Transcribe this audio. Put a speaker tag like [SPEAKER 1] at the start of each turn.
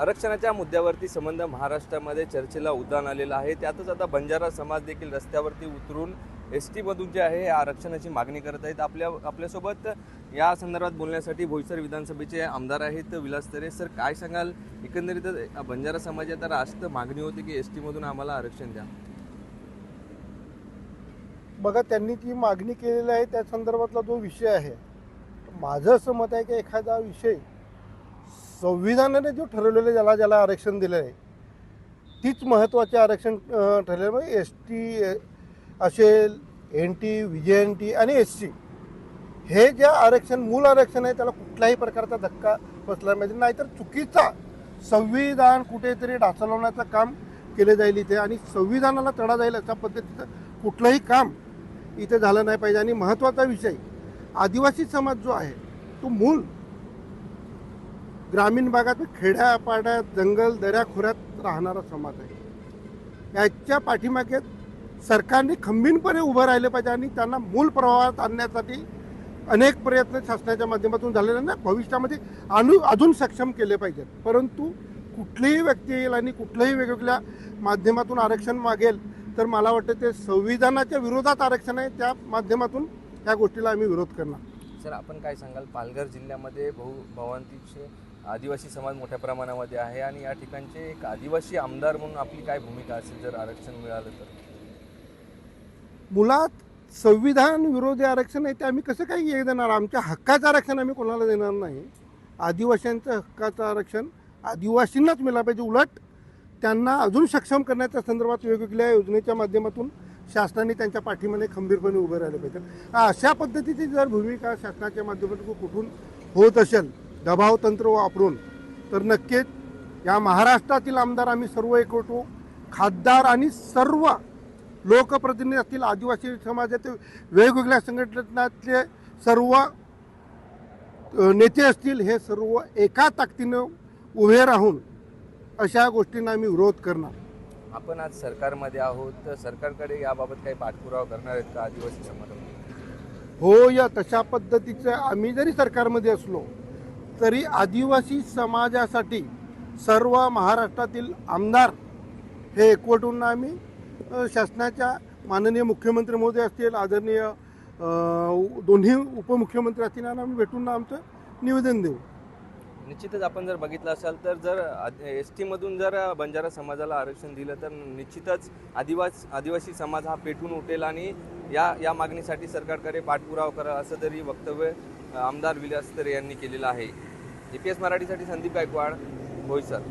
[SPEAKER 1] आरक्षणाच्या मुद्द्यावरती संबंध महाराष्ट्रामध्ये चर्चेला उदान आलेलं आहे. त्यातच आता बंजारा समाज देखील रस्त्यावरती उतरून एस टीमधून जे आहे हे आरक्षणाची मागणी करत आहेत. आपल्या आपल्यासोबत या संदर्भात बोलण्यासाठी भोईसर विधानसभेचे आमदार आहेत विलास तरे. सर काय सांगाल? एकंदरीत बंजारा समाजात रास्त मागणी होती की एस टीमधून आम्हाला आरक्षण द्या.
[SPEAKER 2] बघा त्यांनी ती मागणी केलेली आहे. त्या संदर्भातला जो विषय आहे माझं असं मत आहे की एखादा विषय संविधानाने जो ठरवलेला ज्याला ज्याला आरक्षण दिलं आहे तीच महत्त्वाचे आरक्षण ठरलेलं म्हणजे एस टी असेल N T V N T आणि एस सी. हे ज्या आरक्षण मूल आरक्षण आहे त्याला कुठल्याही प्रकारचा धक्का बसला पाहिजे. नाहीतर चुकीचा संविधान कुठेतरी ढासळवण्याचं काम केले जाईल इथे आणि संविधानाला तडा जाईल अशा पद्धतीचं कुठलंही काम इथे झालं नाही पाहिजे. आणि महत्त्वाचा विषय आदिवासी समाज जो आहे तो मूल ग्रामीण भागात खेड्यापाड्यात जंगल दऱ्याखोऱ्यात राहणारा समाज आहे. याच्या पाठीमागे सरकारने खंबीरपणे उभं राहिलं पाहिजे आणि त्यांना मूल प्रवाहात आणण्यासाठी अनेक प्रयत्न शासनाच्या माध्यमातून झालेले ना भविष्यामध्ये अनु अजून सक्षम केले पाहिजेत. परंतु कुठलीही व्यक्ती येईल आणि कुठल्याही वेगवेगळ्या माध्यमातून आरक्षण मागेल तर मला वाटतं ते संविधानाच्या विरोधात आरक्षण आहे. त्या माध्यमातून त्या गोष्टीला आम्ही विरोध करणार.
[SPEAKER 1] सर आपण काय सांगाल? पालघर जिल्ह्यामध्ये बहु भवंतीचे आदिवासी समाज मोठ्या प्रमाणामध्ये आहे आणि या ठिकाणचे एक आदिवासी आमदार म्हणून आपली काय भूमिका असेल जर आरक्षण मिळालं तर?
[SPEAKER 2] मुलात संविधान विरोधी आरक्षण आहे ते आम्ही कसं काही हे देणार? आमच्या हक्काचं आरक्षण आम्ही कोणाला देणार नाही. आदिवासींचं हक्काचं आरक्षण आदिवासींनाच मिळालं पाहिजे. उलट त्यांना अजून सक्षम करण्याच्या संदर्भात वेगवेगळ्या योजनेच्या माध्यमातून शासनाने त्यांच्या पाठीमध्ये खंबीरपणे उभे राहिले पाहिजे अशा पद्धतीची जर भूमिका शासनाच्या माध्यमातून कुठून होत असेल दबाव तंत्र वापरून तर नक्कीच या महाराष्ट्रातील आमदार आम्ही सर्व एकवटू. खासदार आणि सर्व लोकप्रतिनिधी असतील आदिवासी समाजातील वेगवेगळ्या संघटनातले सर्व नेते असतील हे सर्व एका ताकदीनं उभे राहून अशा गोष्टींना आम्ही विरोध करणार.
[SPEAKER 1] आपण आज सरकारमध्ये आहोत तर सरकारकडे याबाबत काही पाठपुरावा करणार आहेत का आदिवासी समाजामध्ये?
[SPEAKER 2] हो या तशा पद्धतीचं आम्ही जरी सरकारमध्ये असलो तरी आदिवासी समाजासाठी सर्व महाराष्ट्रातील आमदार हे एकवटून आम्ही शासनाच्या माननीय मुख्यमंत्री मोदी असतील आदरणीय दोन्ही उपमुख्यमंत्री असतील आणि आम्ही भेटून आमचं निवेदन देऊ.
[SPEAKER 1] निश्चितच आपण जर बघितलं असाल तर जर एस टीमधून जर बंजारा समाजाला आरक्षण दिलं तर निश्चितच आदिवास आदिवासी समाज हा पेटून उठेल आणि या या मागणीसाठी सरकारकडे पाठपुरावा करा असं तरी वक्तव्य आमदार विलास तरे यांनी केलेलं आहे. जी पी एस मराठीसाठी संदीप गायकवाड सर